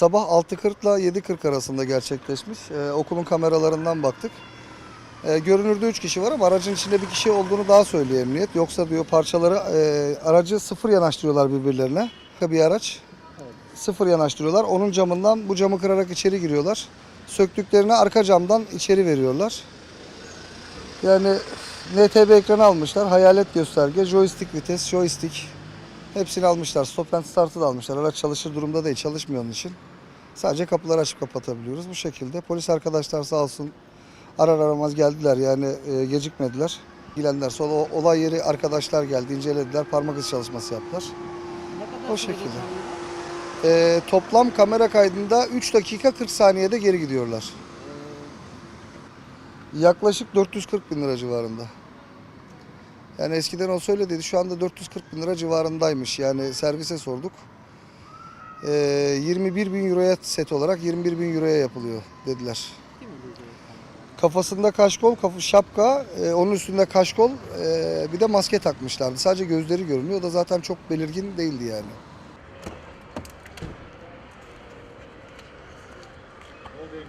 Sabah 6.40 ile 7.40 arasında gerçekleşmiş. Ee, okulun kameralarından baktık. Ee, görünürde 3 kişi var ama aracın içinde bir kişi olduğunu daha söylüyor emniyet. Yoksa diyor parçaları e, aracı sıfır yanaştırıyorlar birbirlerine. Bir araç sıfır yanaştırıyorlar. Onun camından bu camı kırarak içeri giriyorlar. Söktüklerini arka camdan içeri veriyorlar. Yani NTB ekranı almışlar. Hayalet gösterge, joystick vites, joystick. Hepsini almışlar. Stop and start'ı da almışlar. Araç çalışır durumda değil. Çalışmıyor onun için. Sadece kapıları açıp kapatabiliyoruz bu şekilde. Polis arkadaşlar sağ olsun arar aramaz geldiler yani e, gecikmediler. İlgilendiler. Sonra o olay yeri arkadaşlar geldi, incelediler, parmak izi çalışması yaptılar. O şekilde. E, toplam kamera kaydında 3 dakika 40 saniyede geri gidiyorlar. Yaklaşık 440 bin lira civarında. Yani eskiden o söyledi şu anda 440 bin lira civarındaymış. Yani servise sorduk. E, 21 bin euroya set olarak 21 bin euroya yapılıyor dediler. Kafasında kaşkol, şapka, e, onun üstünde kaşkol, e, bir de maske takmışlardı. Sadece gözleri görünüyor. O da zaten çok belirgin değildi yani. Oldu?